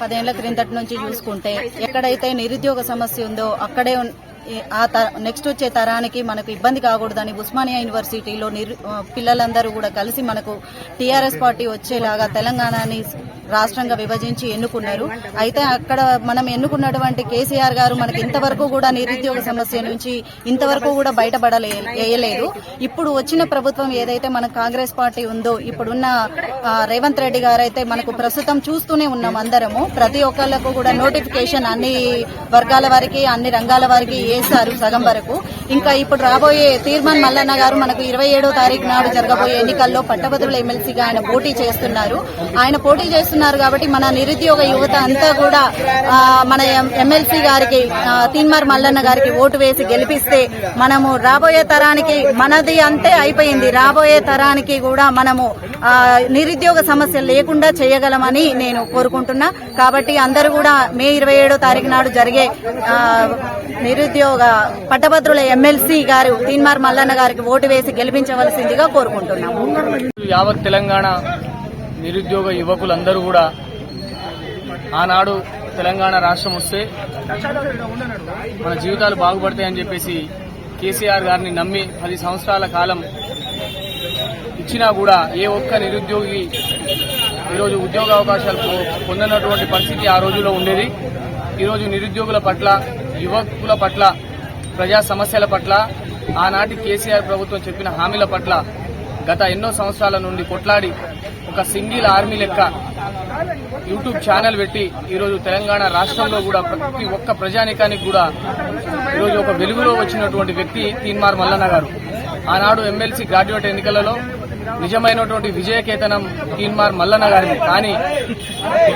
పదేళ్ళ క్రిందటి నుంచి చూసుకుంటే ఎక్కడైతే నిరుద్యోగ సమస్య ఉందో అక్కడే ఆ నెక్స్ట్ వచ్చే తరానికి మనకు ఇబ్బంది కాకూడదని ఉస్మానియా యూనివర్సిటీలో నిరు పిల్లలందరూ కూడా కలిసి మనకు టీఆర్ఎస్ పార్టీ వచ్చేలాగా తెలంగాణని రాష్ట్రంగా విభజించి ఎన్నుకున్నారు. అయితే అక్కడ మనం ఎన్నుకున్నటువంటి కేసీఆర్ గారు మనకి ఇంతవరకు కూడా నిరుద్యోగ సమస్య నుంచి ఇంతవరకు కూడా బయటపడలే వేయలేదు. ఇప్పుడు వచ్చిన ప్రభుత్వం ఏదైతే మన కాంగ్రెస్ పార్టీ ఉందో ఇప్పుడున్న రేవంత్ రెడ్డి గారు అయితే మనకు ప్రస్తుతం చూస్తూనే ఉన్నాం అందరము. ప్రతి ఒక్కళ్ళకు కూడా నోటిఫికేషన్ అన్ని వర్గాల వారికి అన్ని రంగాల వారికి వేశారు సగం వరకు. ఇంకా ఇప్పుడు రాబోయే తీర్మాన్ మల్లన్న గారు మనకు ఇరవై ఏడో తారీఖు నాడు జరగబోయే ఎన్నికల్లో పట్టభద్రుల ఎమ్మెల్సీగా ఆయన పోటీ చేస్తున్నారు. ఆయన పోటీ చేస్తున్నారు కాబట్టి మన నిరుద్యోగ యువత అంతా కూడా మన ఎమ్మెల్సీ గారికి తీన్మార్ మల్లన్న గారికి ఓటు వేసి గెలిపిస్తే మనము రాబోయే తరానికి మనది అంతే అయిపోయింది. రాబోయే తరానికి కూడా మనము నిరుద్యోగ సమస్య లేకుండా చేయగలమని నేను కోరుకుంటున్నా. కాబట్టి అందరూ కూడా మే ఇరవై ఏడో తారీఖు నాడు జరిగే నిరుద్యోగ పట్టభద్రుల ఎమ్మెల్సీ గారు తీన్మార్ మల్లన్న గారికి ఓటు వేసి గెలిపించవలసిందిగా కోరుకుంటున్నాము. యావత్ తెలంగాణ నిరుద్యోగ యువకులందరూ కూడా ఆనాడు తెలంగాణ రాష్ట్రం వస్తే మన జీవితాలు బాగుపడతాయని చెప్పేసి కేసీఆర్ గారిని నమ్మి పది సంవత్సరాల కాలం ఇచ్చినా కూడా ఏ ఒక్క నిరుద్యోగి ఈరోజు ఉద్యోగ అవకాశాలు పొందినటువంటి పొందనటువంటి పరిస్థితి ఆ రోజులో ఉండేది. ఈరోజు నిరుద్యోగుల పట్ల యువకుల పట్ల ప్రజా సమస్యల పట్ల ఆనాటి కేసీఆర్ ప్రభుత్వం చెప్పిన హామీల పట్ల గత ఎన్నో సంవత్సరాల నుండి కొట్లాడి ఒక సింగిల్ ఆర్మీ లెక్క యూట్యూబ్ ఛానల్ పెట్టి ఈరోజు తెలంగాణ రాష్ట్రంలో కూడా ప్రతి ఒక్క ప్రజానికానికి కూడా ఈరోజు ఒక వెలుగులో వచ్చినటువంటి వ్యక్తి తీన్మార్ మల్లన్న గారు. ఆనాడు ఎమ్మెల్సీ గ్రాడ్యుయేట్ ఎన్నికలలో నిజమైనటువంటి విజయకేతనం తీన్మార్ మల్లన్న గారిని కానీ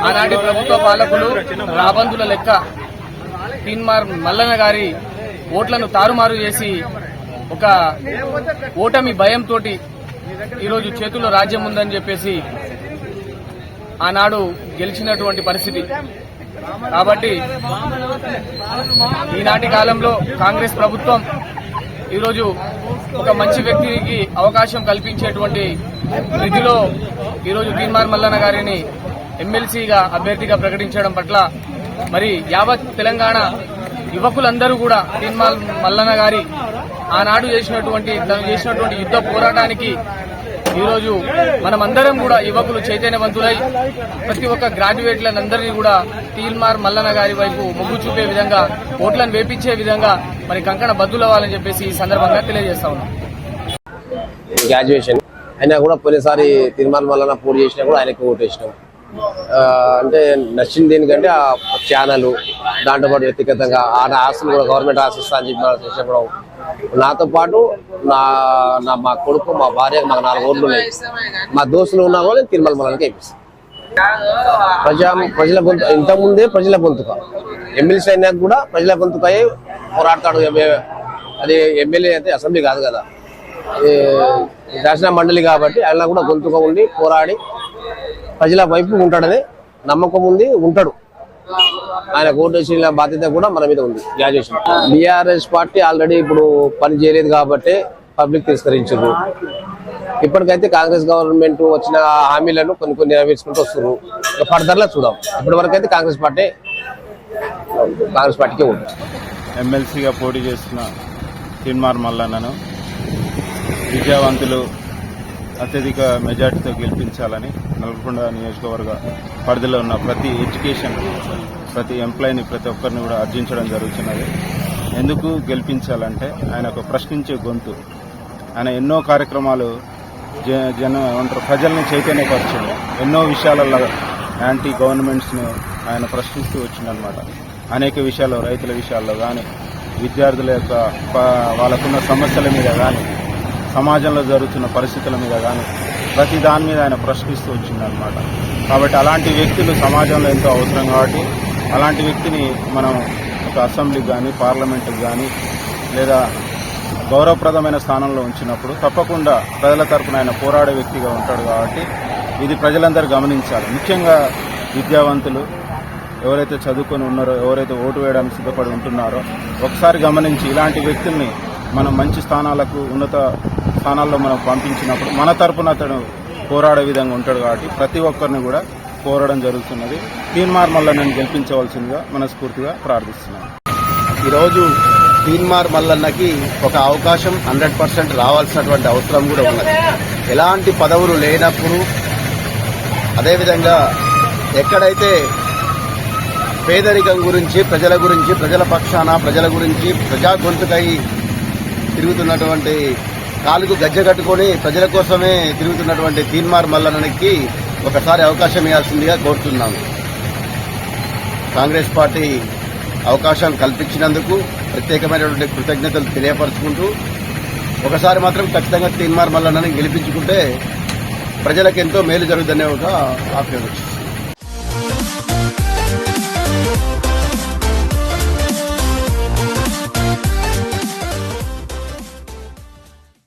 ఆనాటి ప్రభుత్వ పాలకులు రాబందుల లెక్క తీన్మార్ మల్లన్న గారి ఓట్లను తారుమారు చేసి ఒక ఓటమి భయంతో ఈరోజు చేతుల్లో రాజ్యం ఉందని చెప్పేసి ఆనాడు గెలిచినటువంటి పరిస్థితి. కాబట్టి ఈనాటి కాలంలో కాంగ్రెస్ ప్రభుత్వం ఈరోజు ఒక మంచి వ్యక్తికి అవకాశం కల్పించేటువంటి నిధిలో ఈరోజు తీన్మార్ మల్లన్న గారిని ఎమ్మెల్సీగా అభ్యర్థిగా ప్రకటించడం పట్ల మరి యావత్ తెలంగాణ యువకులందరూ కూడా తీన్మార్ మల్లన్న గారి ఆనాడు చేసినటువంటి తను చేసినటువంటి యుద్ధ పోరాటానికి ఈరోజు మనమందరం కూడా యువకులు చైతన్యవంతులై ప్రతి ఒక్క గ్రాడ్యుయేట్లందరినీ కూడా తీల్మార్ మల్లన్న గారి వైపు మొగ్గు చూపే విధంగా ఓట్లను వేపించే విధంగా మరి కంకణ బద్దులవ్వాలని చెప్పేసి ఈ సందర్భంగా తెలియజేస్తా ఉన్నాం. గ్రాడ్యుయేషన్ అయినా కూడా పోయినసారి తిరుమల మల్లన్న పోటీ చేసినా కూడా ఆయనకి ఓటు వేసినాం అంటే నచ్చింది దేనికంటే ఆ ఛానల్ దాంతో పాటు వ్యక్తిగతంగా ఆ ఆస్తులు కూడా గవర్నమెంట్ ఆశిస్తా అని చెప్పి మనం చెప్పడం నాతో పాటు నా నా మా కొడుకు మా భార్య మాకు నాలుగు ఓట్లు ఉన్నాయి. మా దోస్తులు ఉన్నా కూడా తిరుమల మనకి వేపిస్తాను ప్రజా ప్రజల గొంతు ఇంతకుముందే ప్రజల గొంతుక. ఎమ్మెల్సీ అయినా కూడా ప్రజల గొంతుక అయ్యి పోరాడతాడు అది ఎమ్మెల్యే అయితే అసెంబ్లీ కాదు కదా. శాసన మండలి కాబట్టి ఆయన కూడా గొంతుగా ఉండి పోరాడి ప్రజల వైపు ఉంటాడని నమ్మకం ఉంది ఉంటాడు. ఆయన ఓటేసిన బాధ్యత కూడా మన మీద ఉంది. గ్రాడ్యుయేషన్. బీఆర్ఎస్ పార్టీ ఆల్రెడీ ఇప్పుడు పని చేయలేదు కాబట్టి పబ్లిక్ తిరస్కరించారు ఇప్పటికైతే కాంగ్రెస్ గవర్నమెంట్ వచ్చిన హామీలను కొన్ని కొన్ని నెరవేర్చుకుంటూ వస్తున్నారు. ఇక ఫర్దర్లో చూద్దాం. ఇప్పటి వరకు అయితే కాంగ్రెస్ పార్టీ కాంగ్రెస్ పార్టీకే ఉంటుంది ఎమ్మెల్సీగా పోటీ చేస్తున్న తిన్మార్ మల్లన్నను విజయవంతులు అత్యధిక మెజార్టీతో గెలిపించాలని నల్గొండ నియోజకవర్గ పరిధిలో ఉన్న ప్రతి ఎడ్యుకేషన్ ప్రతి ఎంప్లాయీని ప్రతి ఒక్కరిని కూడా అర్జించడం జరుగుతున్నది. ఎందుకు గెలిపించాలంటే ఆయన ఒక ప్రశ్నించే గొంతు. ఆయన ఎన్నో కార్యక్రమాలు జ జన ఏమంటారు ప్రజల్ని చైతన్యపరిచింది ఎన్నో విషయాలలో యాంటీ గవర్నమెంట్స్ని ఆయన ప్రశ్నిస్తూ వచ్చిందనమాట అనేక విషయాలు రైతుల విషయాల్లో కానీ విద్యార్థుల యొక్క వాళ్ళకున్న సమస్యల మీద కానీ సమాజంలో జరుగుతున్న పరిస్థితుల మీద కానీ ప్రతి దాని మీద ఆయన ప్రశ్నిస్తూ వచ్చిందనమాట కాబట్టి అలాంటి వ్యక్తులు సమాజంలో ఎంతో అవసరం కాబట్టి అలాంటి వ్యక్తిని మనం ఒక అసెంబ్లీకి కానీ పార్లమెంటుకి కానీ లేదా గౌరవప్రదమైన స్థానంలో ఉంచినప్పుడు తప్పకుండా ప్రజల తరపున ఆయన పోరాడే వ్యక్తిగా ఉంటాడు కాబట్టి ఇది ప్రజలందరూ గమనించాలి. ముఖ్యంగా విద్యావంతులు ఎవరైతే చదువుకొని ఉన్నారో ఎవరైతే ఓటు వేయడానికి సిద్ధపడి ఉంటున్నారో ఒకసారి గమనించి ఇలాంటి వ్యక్తుల్ని మనం మంచి స్థానాలకు ఉన్నత స్థానాల్లో మనం పంపించినప్పుడు మన తరపున అతను పోరాడే విధంగా ఉంటాడు కాబట్టి ప్రతి ఒక్కరిని కూడా కోరడం జరుగుతున్నది. తీన్మార్ మల్లన్నని గెలిపించవలసిందిగా మనస్ఫూర్తిగా ప్రార్థిస్తున్నాను. ఈరోజు తీన్మార్ మల్లన్నకి ఒక అవకాశం హండ్రెడ్ పర్సెంట్ రావాల్సినటువంటి అవసరం కూడా ఉన్నది. ఎలాంటి పదవులు లేనప్పుడు అదేవిధంగా ఎక్కడైతే పేదరికం గురించి ప్రజల గురించి ప్రజల పక్షాన ప్రజల గురించి ప్రజా గొంతుకై తిరుగుతున్నటువంటి కాలుకు గజ్జ కట్టుకొని ప్రజల కోసమే తిరుగుతున్నటువంటి తీన్మార్ మల్లన్నకి ఒకసారి అవకాశం ఇవ్వాల్సిందిగా కోరుతున్నాను కాంగ్రెస్ పార్టీ అవకాశం కల్పించినందుకు ప్రత్యేకమైనటువంటి కృతజ్ఞతలు తెలియపరుచుకుంటూ ఒకసారి మాత్రం ఖచ్చితంగా తీన్మార్ మల్లన్నని గెలిపించుకుంటే ప్రజలకు ఎంతో మేలు జరుగుతుందనే ఒక ఆప్యాయం